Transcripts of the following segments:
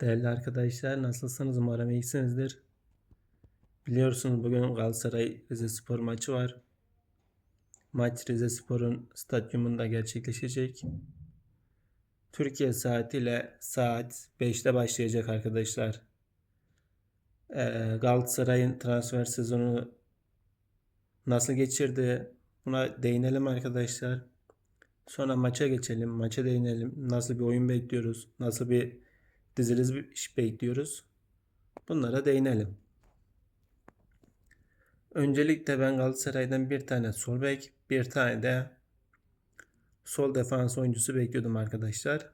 Değerli arkadaşlar nasılsınız? Umarım iyisinizdir. Biliyorsunuz bugün Galatasaray Rizespor maçı var. Maç Rizespor'un stadyumunda gerçekleşecek. Türkiye saatiyle saat 5'te başlayacak arkadaşlar. Ee, Galatasaray'ın transfer sezonu nasıl geçirdi? Buna değinelim arkadaşlar. Sonra maça geçelim. Maça değinelim. Nasıl bir oyun bekliyoruz? Nasıl bir diziliş bekliyoruz? Bunlara değinelim. Öncelikle ben Galatasaray'dan bir tane sol bek, bir tane de sol defans oyuncusu bekliyordum arkadaşlar.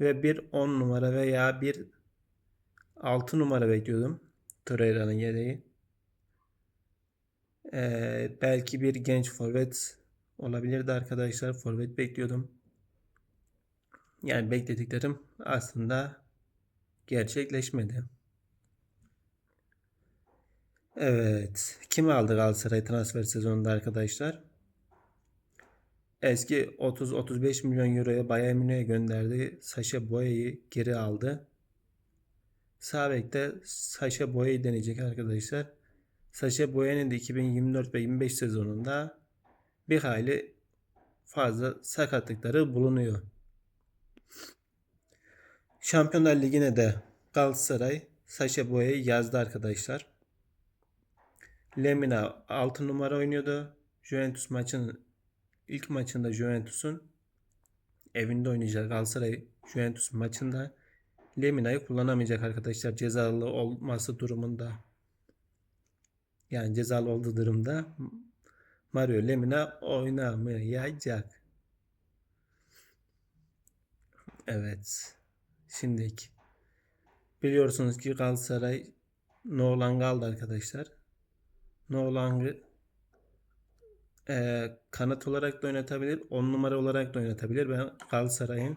Ve bir 10 numara veya bir 6 numara bekliyordum. Torreira'nın yedeği. Ee, belki bir genç forvet olabilirdi arkadaşlar. Forvet bekliyordum. Yani beklediklerim aslında gerçekleşmedi. Evet. Kimi aldı Galatasaray transfer sezonunda arkadaşlar? Eski 30-35 milyon euroya Bayern Münih'e gönderdi. Saşa Boya'yı geri aldı. Sağ bekte Saşa Boya'yı deneyecek arkadaşlar. Saşa Boya'nın da 2024 ve 25 sezonunda bir hayli fazla sakatlıkları bulunuyor. Şampiyonlar Ligi'ne de Galatasaray Saşa Boya'yı yazdı arkadaşlar. Lemina 6 numara oynuyordu. Juventus maçının ilk maçında Juventus'un evinde oynayacak Galatasaray Juventus maçında Lemina'yı kullanamayacak arkadaşlar cezalı olması durumunda. Yani cezalı olduğu durumda Mario Lemina oynamayacak. Evet. Şimdiki. Biliyorsunuz ki Galatasaray Nolan kaldı arkadaşlar. Nolan'ı e, kanat olarak da oynatabilir, 10 numara olarak da oynatabilir. Ben Galatasaray'ın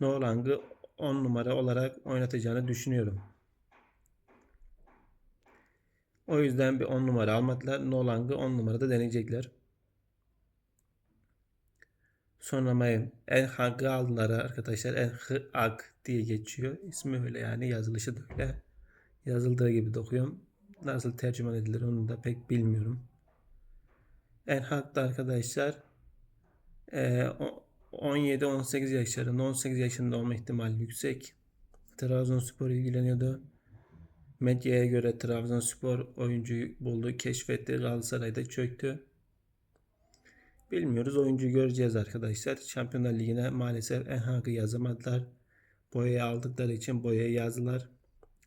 Nolan'ı 10 numara olarak oynatacağını düşünüyorum. O yüzden bir 10 numara almadılar. Nolan'ı 10 numarada deneyecekler. Sonra Mayım En Hag'ı aldılar arkadaşlar. En Hag diye geçiyor. İsmi öyle yani yazılışı da öyle. Yazıldığı gibi de okuyorum. Nasıl tercüman edilir onu da pek bilmiyorum. En Hag da arkadaşlar 17-18 yaşlarında 18 yaşında olma ihtimali yüksek. Trabzonspor ilgileniyordu. Medyaya göre Trabzonspor oyuncuyu buldu, keşfetti. Galatasaray'da çöktü. Bilmiyoruz. Oyuncu göreceğiz arkadaşlar. Şampiyonlar Ligi'ne maalesef Enhag'ı yazamadılar. Boya'yı aldıkları için Boya'yı yazdılar.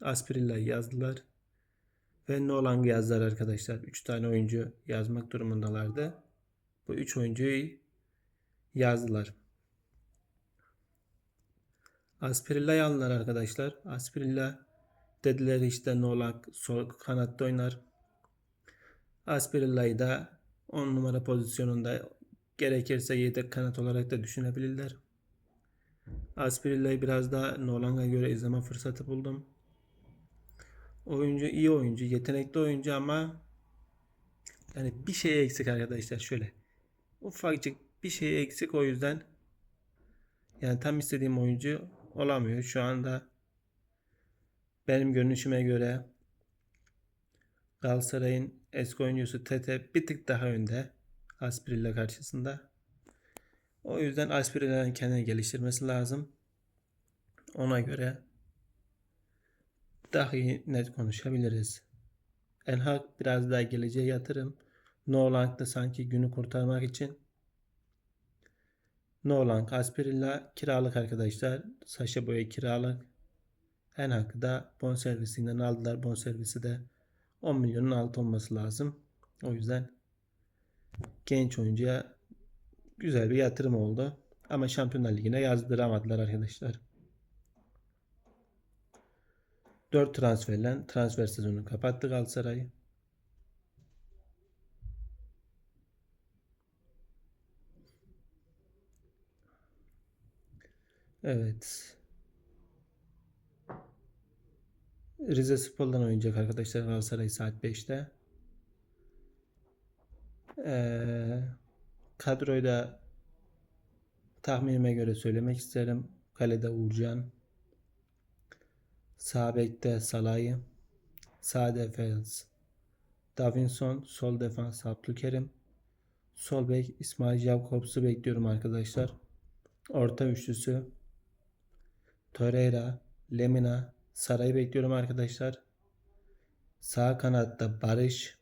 Aspirilla'yı yazdılar. Ve Nolan'ı yazdılar arkadaşlar. 3 tane oyuncu yazmak durumundalardı. Bu 3 oyuncuyu yazdılar. Aspirilla'yı aldılar arkadaşlar. Aspirilla dediler işte Nolan sol kanatta oynar. Aspirilla'yı da 10 numara pozisyonunda gerekirse yedek kanat olarak da düşünebilirler. Aspirilla'yı biraz daha Nolan'a göre izleme fırsatı buldum. Oyuncu iyi oyuncu, yetenekli oyuncu ama yani bir şey eksik arkadaşlar şöyle. Ufacık bir şey eksik o yüzden yani tam istediğim oyuncu olamıyor şu anda. Benim görünüşüme göre Galatasaray'ın eski oyuncusu Tete bir tık daha önde Aspirilla karşısında. O yüzden Aspirilla'nın kendini geliştirmesi lazım. Ona göre daha iyi net konuşabiliriz. Enhag biraz daha geleceğe yatırım. Nolan da sanki günü kurtarmak için. Nolan, Aspirilla kiralık arkadaşlar. Saşa Boya kiralık. Enhag'ı da bonservisinden aldılar. Bonservisi de 10 milyonun altı olması lazım. O yüzden genç oyuncuya güzel bir yatırım oldu. Ama Şampiyonlar Ligi'ne yazdıramadılar arkadaşlar. 4 transferle transfer sezonunu kapattı Galatasaray. Evet. Rize Spor'dan oynayacak arkadaşlar Galatasaray saat 5'te. Ee, kadroyu da tahminime göre söylemek isterim. Kalede Uğurcan, Sağ bekte Salah'ı. Sağ defans Davinson. Sol defans Abdülkerim. Sol bek İsmail Jakobs'u bekliyorum arkadaşlar. Orta üçlüsü Torreira, Lemina, Saray'ı bekliyorum arkadaşlar. Sağ kanatta Barış.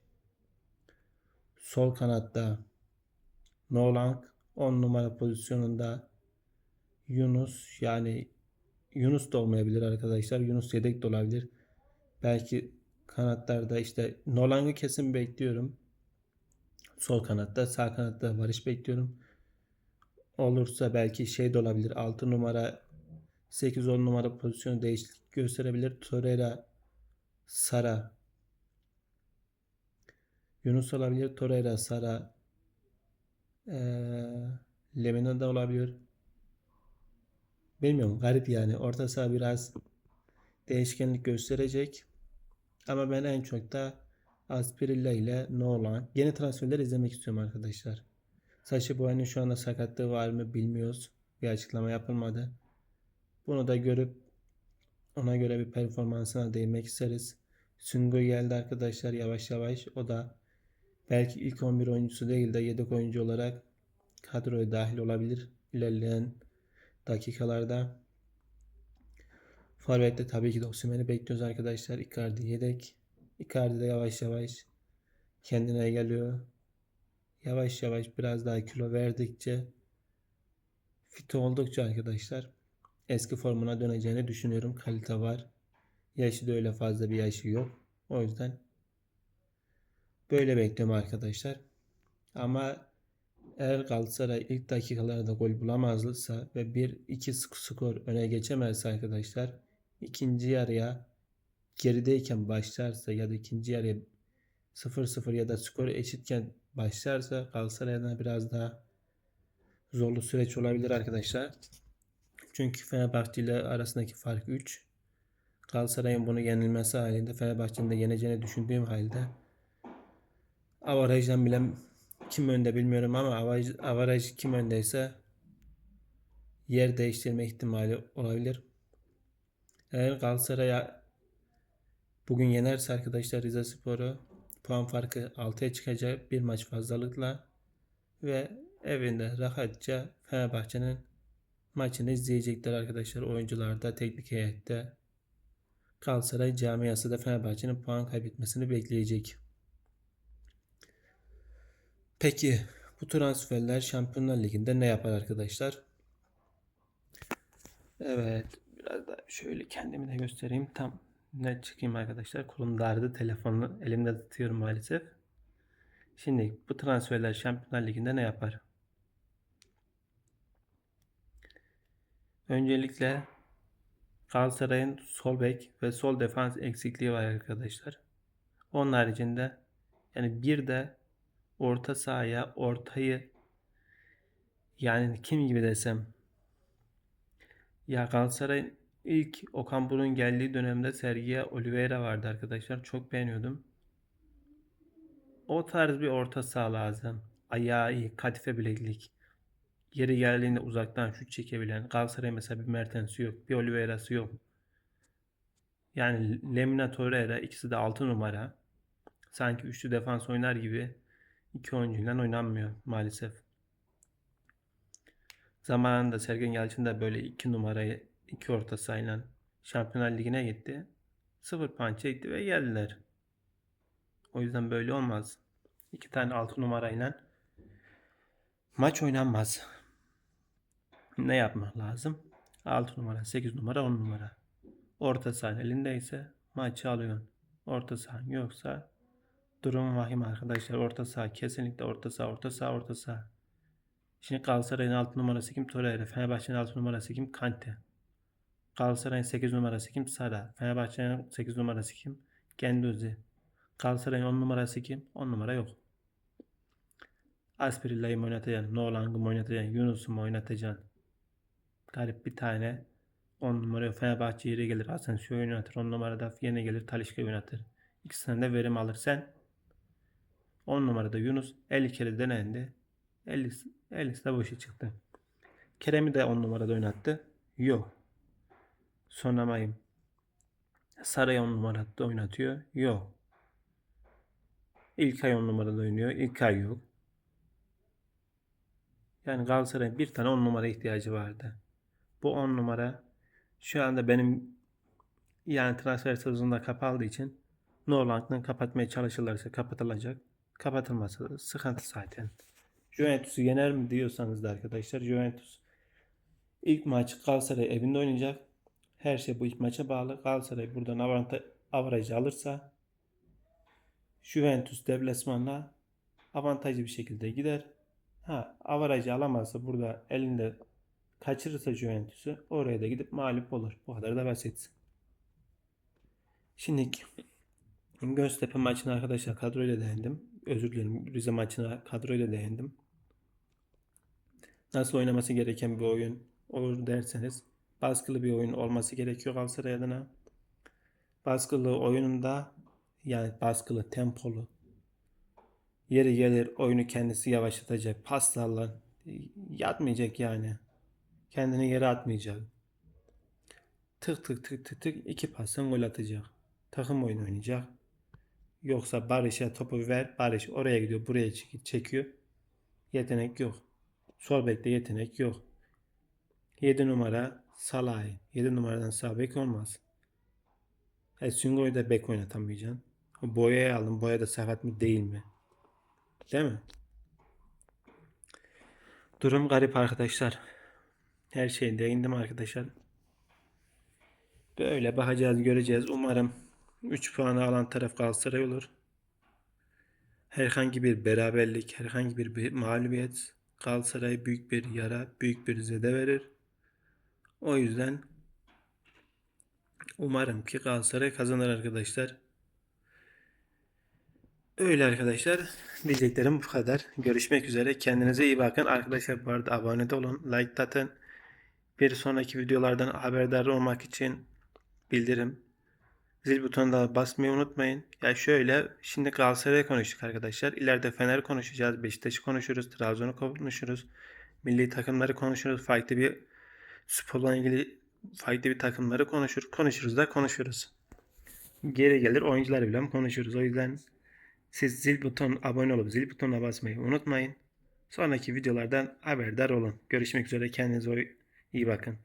Sol kanatta Nolan 10 numara pozisyonunda Yunus yani Yunus da olmayabilir arkadaşlar. Yunus yedek de olabilir. Belki kanatlarda işte Nolan'ı kesin bekliyorum. Sol kanatta, sağ kanatta Barış bekliyorum. Olursa belki şey de olabilir. 6 numara 8-10 numara pozisyonu değişiklik gösterebilir. Torreira, Sara, Yunus olabilir. Torreira, Sara, eee Lemina da olabilir. Bilmiyorum. Garip yani. Orta saha biraz değişkenlik gösterecek. Ama ben en çok da Aspirilla ile Nolan. Yeni transferler izlemek istiyorum arkadaşlar. Saşa Boyan'ın şu anda sakatlığı var mı bilmiyoruz. Bir açıklama yapılmadı. Bunu da görüp ona göre bir performansına değinmek isteriz. Sungo geldi arkadaşlar yavaş yavaş. O da belki ilk 11 oyuncusu değil de yedek oyuncu olarak kadroya dahil olabilir ilerleyen dakikalarda. Forvet'te tabii ki de Osimhen'i bekliyoruz arkadaşlar. Icardi yedek. Icardi de yavaş yavaş kendine geliyor. Yavaş yavaş biraz daha kilo verdikçe fit oldukça arkadaşlar eski formuna döneceğini düşünüyorum. Kalite var. Yaşı da öyle fazla bir yaşı yok. O yüzden böyle bekliyorum arkadaşlar. Ama eğer Galatasaray ilk dakikalarda gol bulamazsa ve 1-2 skor öne geçemezse arkadaşlar ikinci yarıya gerideyken başlarsa ya da ikinci yarıya 0-0 ya da skor eşitken başlarsa Galatasaray'dan biraz daha zorlu süreç olabilir arkadaşlar. Çünkü Fenerbahçe ile arasındaki fark 3. Galatasaray'ın bunu yenilmesi halinde Fenerbahçe'nin de yeneceğini düşündüğüm halde avarajdan bile kim önde bilmiyorum ama avaraj, avaraj kim öndeyse yer değiştirme ihtimali olabilir. Eğer Galatasaray'a bugün yenerse arkadaşlar Rize Spor'u puan farkı 6'ya çıkacak bir maç fazlalıkla ve evinde rahatça Fenerbahçe'nin maçını izleyecekler arkadaşlar. Oyuncular da teknik heyette Galatasaray camiası da Fenerbahçe'nin puan kaybetmesini bekleyecek. Peki bu transferler Şampiyonlar Ligi'nde ne yapar arkadaşlar? Evet biraz da şöyle kendimi de göstereyim. Tam ne çıkayım arkadaşlar. Kolum dardı. Telefonu elimde tutuyorum maalesef. Şimdi bu transferler Şampiyonlar Ligi'nde ne yapar? Öncelikle Galatasaray'ın sol bek ve sol defans eksikliği var arkadaşlar. Onun haricinde yani bir de orta sahaya ortayı yani kim gibi desem ya Galatasaray'ın ilk Okan Buruk'un geldiği dönemde Sergio Oliveira vardı arkadaşlar. Çok beğeniyordum. O tarz bir orta saha lazım. Ayağı iyi, kadife bileklik. Yeri geldiğinde uzaktan şut çekebilen. Galatasaray mesela bir Mertens'i yok. Bir Oliveira'sı yok. Yani Lemina Torreira ikisi de 6 numara. Sanki üçlü defans oynar gibi iki oyuncuyla oynanmıyor maalesef. Zamanında Sergen Yalçın da böyle iki numarayı iki orta sahayla Şampiyonlar Ligi'ne gitti. Sıfır puan çekti ve geldiler. O yüzden böyle olmaz. İki tane altı numarayla maç oynanmaz. Ne yapmak lazım? 6 numara, 8 numara, 10 numara. Orta sahan elindeyse maçı alıyorsun. Orta sahan yoksa durum vahim arkadaşlar. Orta saha kesinlikle orta saha, orta saha, orta saha. Şimdi Galatasaray'ın 6 numarası kim? Torreira. Fenerbahçe'nin 6 numarası kim? Kante. Galatasaray'ın 8 numarası kim? Sara. Fenerbahçe'nin 8 numarası kim? Genduzi. Galatasaray'ın 10 numarası kim? 10 numara yok. Aspirilla'yı mı oynatacaksın? Nolan'ı mı oynatacaksın? Yunus'u mu oynatacaksın? Garip bir tane 10 numara Fenerbahçe yeri gelir. Asensio oynatır. 10 numarada yerine gelir. Talişka oynatır. İkisinden de verim alır. Sen 10 numarada Yunus 50 kere denendi. 50, 50'si de boşa çıktı. Kerem'i de 10 numarada oynattı. Yok. Sonamayım. Saray 10 numarada oynatıyor. Yok. İlkay 10 numarada oynuyor. İlkay yok. Yani Galatasaray'ın bir tane 10 numara ihtiyacı vardı. Bu 10 numara şu anda benim yani transfer sezonunda kapalı için Norland'ın kapatmaya çalışırlarsa kapatılacak. Kapatılmasa da sıkıntı zaten. Juventus'u yener mi diyorsanız da arkadaşlar Juventus ilk maç Galatasaray evinde oynayacak. Her şey bu ilk maça bağlı. Galatasaray buradan avanta, avarajı alırsa Juventus deplasmanla avantajlı bir şekilde gider. Ha, avarajı alamazsa burada elinde kaçırırsa Juventus'u oraya da gidip mağlup olur. Bu kadar da basit. Şimdi Göztepe maçına arkadaşlar kadroyla değindim. Özür dilerim Rize maçına kadroyla değindim. Nasıl oynaması gereken bir oyun olur derseniz baskılı bir oyun olması gerekiyor Galatasaray adına. Baskılı oyununda yani baskılı, tempolu yeri gelir oyunu kendisi yavaşlatacak. Paslarla yatmayacak yani. Kendini yere atmayacak. Tık tık tık tık tık iki pasın gol atacak. Takım oyunu oynayacak. Yoksa Barış'a topu ver. Barış oraya gidiyor, buraya çek- çekiyor. Yetenek yok. Sol bekte yetenek yok. 7 numara Salah. 7 numaradan sağ bek olmaz. E, Sungo'yu da bek oynatamayacaksın. Boya'yı aldım. Boya da sakat mı değil mi? Değil mi? Durum garip arkadaşlar. Her şeyi değindim arkadaşlar. Böyle bakacağız göreceğiz. Umarım 3 puanı alan taraf Galatasaray olur. Herhangi bir beraberlik, herhangi bir, mağlubiyet Galatasaray büyük bir yara, büyük bir zede verir. O yüzden umarım ki Galatasaray kazanır arkadaşlar. Öyle arkadaşlar. Diyeceklerim bu kadar. Görüşmek üzere. Kendinize iyi bakın. Arkadaşlar bu arada abone olun. Like atın. Bir sonraki videolardan haberdar olmak için bildirim zil butonuna basmayı unutmayın. Ya şöyle şimdi Galatasaray'ı konuştuk arkadaşlar. İleride Fener konuşacağız. Beşiktaş'ı konuşuruz. Trabzon'u konuşuruz. Milli takımları konuşuruz. Farklı bir sporla ilgili farklı bir takımları konuşur. Konuşuruz da konuşuruz. Geri gelir oyuncular bile konuşuruz. O yüzden siz zil buton abone olup zil butonuna basmayı unutmayın. Sonraki videolardan haberdar olun. Görüşmek üzere. Kendinize iyi bakın.